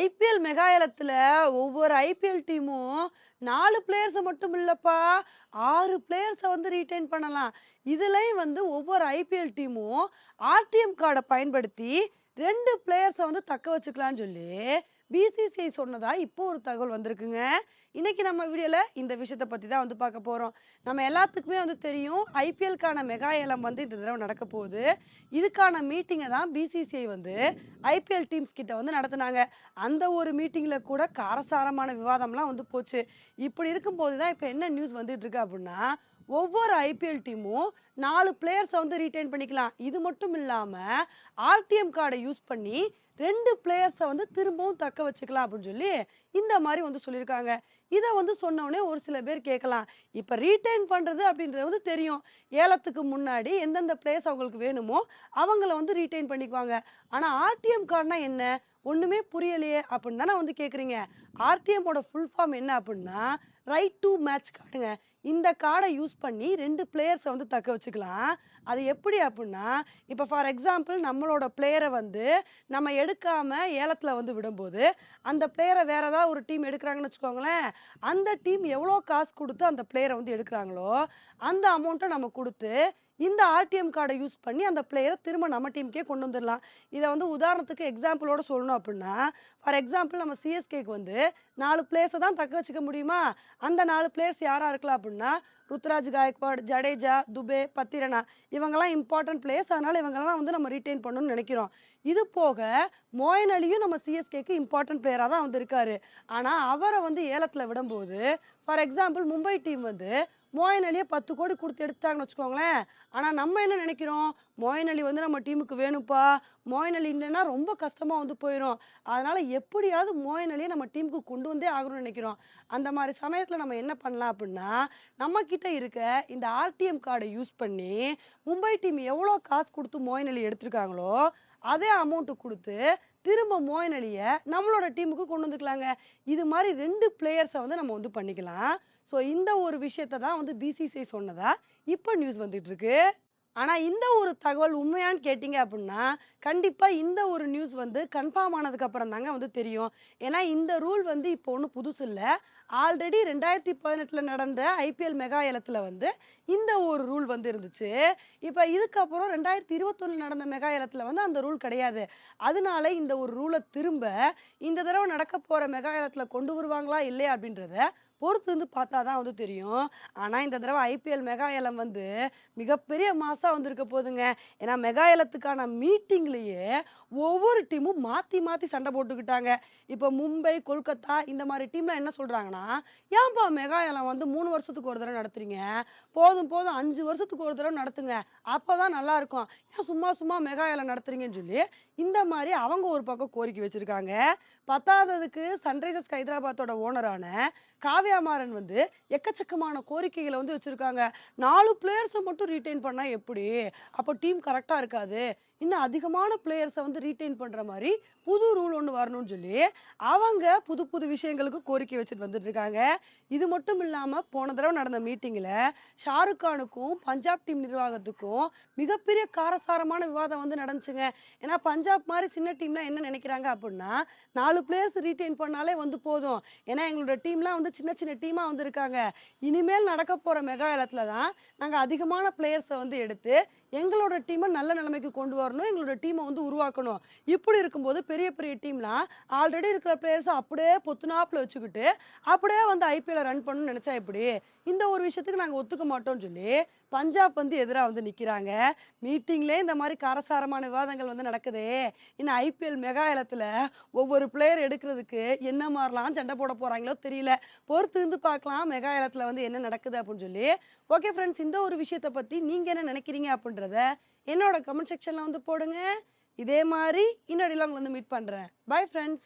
IPL mega ஒவ்வொரு IPL டீமும் நாலு பிளேயர்ஸை மட்டும் இல்லைப்பா ஆறு பிளேயர்ஸை வந்து ரீட்டைன் பண்ணலாம். இதுலேயும் வந்து ஒவ்வொரு ஐபிஎல் டீமும் ஆர்டிஎம் கார்டை பயன்படுத்தி ரெண்டு பிளேயர்ஸை வந்து தக்க வச்சுக்கலான்னு சொல்லி பிசிசிஐ சொன்னதா இப்போ ஒரு தகவல் வந்திருக்குங்க. இன்னைக்கு நம்ம வீடியோவில் இந்த விஷயத்தை பற்றி தான் வந்து பார்க்க போகிறோம் நம்ம எல்லாத்துக்குமே வந்து தெரியும் ஐபிஎல்க்கான மெகா ஏலம் வந்து இந்த தடவை நடக்க போகுது. இதுக்கான மீட்டிங்கை தான் பிசிசிஐ வந்து ஐபிஎல் டீம்ஸ் கிட்ட வந்து நடத்துனாங்க. அந்த ஒரு மீட்டிங்கில் கூட காரசாரமான விவாதம்லாம் வந்து போச்சு. இப்படி இருக்கும்போது தான் இப்போ என்ன நியூஸ் வந்துட்டு இருக்கு அப்படின்னா, ஒவ்வொரு ஐபிஎல் டீமும் நாலு பிளேயர்ஸை வந்து ரீட்டைன் பண்ணிக்கலாம். இது மட்டும் இல்லாமல் ஆர்டிஎம் கார்டை யூஸ் பண்ணி ரெண்டு பிளேயர்ஸை வந்து திரும்பவும் தக்க வச்சுக்கலாம் அப்படின்னு சொல்லி இந்த மாதிரி வந்து சொல்லியிருக்காங்க. இதை வந்து சொன்ன ஒரு சில பேர் கேட்கலாம். இப்போ ரீட்டைன் பண்ணுறது அப்படின்றது வந்து தெரியும். ஏலத்துக்கு முன்னாடி எந்தெந்த பிளேஸ் அவங்களுக்கு வேணுமோ அவங்கள வந்து ரீட்டைன் பண்ணிக்குவாங்க. ஆனால் ஆர்டிஎம் கார்டுனா என்ன? ஒன்றுமே புரியலையே அப்படின்னு தானே வந்து கேட்குறீங்க. ஆர்டிஎம்மோட ஃபுல் ஃபார்ம் என்ன அப்படின்னா, ரைட் டூ மேட்ச் கார்டுங்க. இந்த கார்டை யூஸ் பண்ணி ரெண்டு பிளேயர்ஸை வந்து தக்க வச்சுக்கலாம். அது எப்படி அப்படின்னா, இப்போ ஃபார் எக்ஸாம்பிள் நம்மளோட பிளேயரை வந்து நம்ம எடுக்காமல் ஏலத்தில் வந்து விடும்போது, அந்த பிளேயரை வேறு ஏதாவது ஒரு டீம் எடுக்கிறாங்கன்னு வச்சுக்கோங்களேன், அந்த டீம் எவ்வளோ காசு கொடுத்து அந்த பிளேயரை வந்து எடுக்கிறாங்களோ அந்த அமௌண்ட்டை நம்ம கொடுத்து இந்த ஆர்டிஎம் கார்டை யூஸ் பண்ணி அந்த பிளேயரை திரும்ப நம்ம டீமுக்கே கொண்டு வந்துரலாம். இதை வந்து உதாரணத்துக்கு எக்ஸாம்பிளோட சொல்லணும் அப்படின்னா, ஃபார் எக்ஸாம்பிள் நம்ம சிஎஸ்கேக்கு வந்து நாலு பிளேஸை தான் தக்க வச்சுக்க முடியுமா? அந்த நாலு பிளேயர்ஸ் யாராக இருக்கலாம் அப்படின்னா, ருத்ராஜ் காயக்வாட், ஜடேஜா, துபே, பத்திரனா இவங்கெல்லாம் இம்பார்ட்டன்ட் பிளேயர்ஸ். அதனால் இவங்கெல்லாம் வந்து நம்ம ரிட்டைன் பண்ணணும்னு நினைக்கிறோம் இது போக மோயன் அலியும் நம்ம சிஎஸ்கேக்கு இம்பார்ட்டன்ட் பிளேயராக தான் வந்து இருக்காரு. ஆனால் அவரை வந்து ஏலத்தில் விடும்போது, ஃபார் எக்ஸாம்பிள் மும்பை டீம் வந்து மோயின் அலியை பத்து கோடி கொடுத்து எடுத்துட்டாங்கன்னு வச்சுக்கோங்களேன். ஆனால் நம்ம என்ன நினைக்கிறோம் மோயின் அலி வந்து நம்ம டீமுக்கு வேணும்ப்பா. மோயின் அலி இல்லைன்னா ரொம்ப கஷ்டமாக வந்து போயிடும் அதனால் எப்படியாவது மோயின் அலியை நம்ம டீமுக்கு கொண்டு வந்தே ஆகணும்னு நினைக்கிறோம் அந்த மாதிரி சமயத்தில் நம்ம என்ன பண்ணலாம் அப்படின்னா, நம்மக்கிட்ட இருக்க இந்த ஆர்டிஎம் கார்டை யூஸ் பண்ணி, மும்பை டீம் எவ்வளோ காசு கொடுத்து மோயின் அலி எடுத்திருக்காங்களோ, அதே அமௌண்ட்டு கொடுத்து திரும்ப மோயின் அலியை நம்மளோட டீமுக்கு கொண்டு வந்துக்கலாங்க. இது மாதிரி ரெண்டு பிளேயர்ஸை வந்து நம்ம வந்து பண்ணிக்கலாம். ஸோ இந்த ஒரு விஷயத்தை தான் வந்து பிசிசிஐ சொன்னதா இப்போ நியூஸ் வந்துட்டு இருக்கு. ஆனால் இந்த ஒரு தகவல் உண்மையான்னு கேட்டிங்க அப்படின்னா, கண்டிப்பாக இந்த ஒரு நியூஸ் வந்து கன்ஃபார்ம் ஆனதுக்கப்புறம் தாங்க வந்து தெரியும். ஏன்னா இந்த ரூல் வந்து இப்போ ஒன்றும் புதுசு இல்லை ஆல்ரெடி 2018ல நடந்த ஐபிஎல் மெகா ஏலத்தில் வந்து இந்த ஒரு ரூல் வந்து இருந்துச்சு. இப்போ இதுக்கப்புறம் 2021ல நடந்த மெகா ஏலத்தில் வந்து அந்த ரூல் கிடையாது. அதனால இந்த ஒரு ரூலை திரும்ப இந்த தடவை நடக்கப் போகிற மெகா ஏலத்தில் கொண்டு வருவாங்களா? இல்லையா? அப்படின்றத பொறுத்து வந்து பார்த்தா தான் வந்து தெரியும். ஆனால் இந்த தடவை ஐபிஎல் மெகா ஏலம் வந்து மிகப்பெரிய மாஸா வந்திருக்க போதுங்க. ஏன்னா மெகா ஏலத்துக்கான மீட்டிங்லேயே ஒவ்வொரு டீமும் மாற்றி மாற்றி சண்டை போட்டுக்கிட்டாங்க. இப்போ மும்பை, கொல்கத்தா இந்த மாதிரி டீம்லாம் என்ன சொல்கிறாங்கன்னா "ஏன்பா மெகா ஏலம் வந்து மூணு வருஷத்துக்கு ஒரு தடவை நடத்துறீங்க? போதும் போதும் அஞ்சு வருஷத்துக்கு ஒரு தடவை நடத்துங்க. அப்பதான் நல்லாயிருக்கும் ஏன் சும்மா சும்மா மெகா ஏலம் நடத்துறீங்கன்னு?" சொல்லி இந்த மாதிரி அவங்க ஒரு பக்கம் கோரிக்கை வச்சுருக்காங்க பத்தாததுக்கு சன்ரைசர்ஸ் ஹைதராபாத்தோட ஓனரான காவ்யா மாறன் வந்து எக்கச்சக்கமான கோரிக்கைகளை வந்து வச்சிருக்காங்க. நாலு பிளேயர்ஸை மட்டும் ரீட்டைன் பண்ணா எப்படி? அப்போ டீம் கரெக்டாக இருக்காது. இன்னும் அதிகமான பிளேயர்ஸை வந்து ரீட்டைன் பண்ணுற மாதிரி புது ரூல் ஒன்று வரணும்னு சொல்லி, அவங்க புது புது விஷயங்களுக்கு கோரிக்கை வச்சுட்டு வந்துட்டு இருக்காங்க. இது மட்டும் இல்லாமல் போன தடவை நடந்த மீட்டிங்கில் ஷாருக் கானுக்கும், பஞ்சாப் டீம் நிர்வாகத்துக்கும் மிகப்பெரிய காரசாரமான விவாதம் வந்து நடந்துச்சுங்க. ஏன்னா பஞ்சாப் மாதிரி சின்ன டீம்லாம் என்ன நினைக்கிறாங்க அப்படின்னா, நாலு பிளேயர்ஸ் ரீட்டைன் பண்ணாலே வந்து போதும். ஏன்னா எங்களோட டீம்லாம் வந்து சின்ன சின்ன டீமாக வந்து இருக்காங்க. இனிமேல் நடக்க போகிற மெகா இடத்துல தான் நாங்கள் அதிகமான பிளேயர்ஸை வந்து எடுத்து எங்களோட டீமை நல்ல நிலைமைக்கு கொண்டு வரணும். எங்களோட டீமை வந்து உருவாக்கணும். இப்படி இருக்கும்போது பெரிய பெரிய டீம்லாம் ஆல்ரெடி இருக்கிற பிளேயர்ஸை அப்படியே பொத்துனாப்பில் வச்சுக்கிட்டு, அப்படியே வந்து ஐபிஎல்ல ரன் பண்ணணும்னு நினச்சா எப்படி? இந்த ஒரு விஷயத்துக்கு நாங்கள் ஒத்துக்க மாட்டோம்னு சொல்லி பஞ்சாப் வந்து எதிராக வந்து நிற்கிறாங்க மீட்டிங்லேயே இந்த மாதிரி காரசாரமான விவாதங்கள் வந்து நடக்குதே. இன்னும் ஐபிஎல் மெகா இலத்தில் ஒவ்வொரு பிளேயர் எடுக்கிறதுக்கு என்ன மாதிரிலாம் சண்டை போட போகிறாங்களோ தெரியல. பொறுத்து இருந்து பார்க்கலாம் மெகா இலத்தில் வந்து என்ன நடக்குது அப்படின்னு சொல்லி. ஓகே ஃப்ரெண்ட்ஸ் இந்த ஒரு விஷயத்தை பற்றி நீங்கள் என்ன நினைக்கிறீங்க அப்படின்ற அப்படின்றத என்னோட கமெண்ட் செக்ஷனில் வந்து போடுங்க. இதே மாதிரி இன்னொரு வீடியோல வந்து மீட் பண்றேன். Bye friends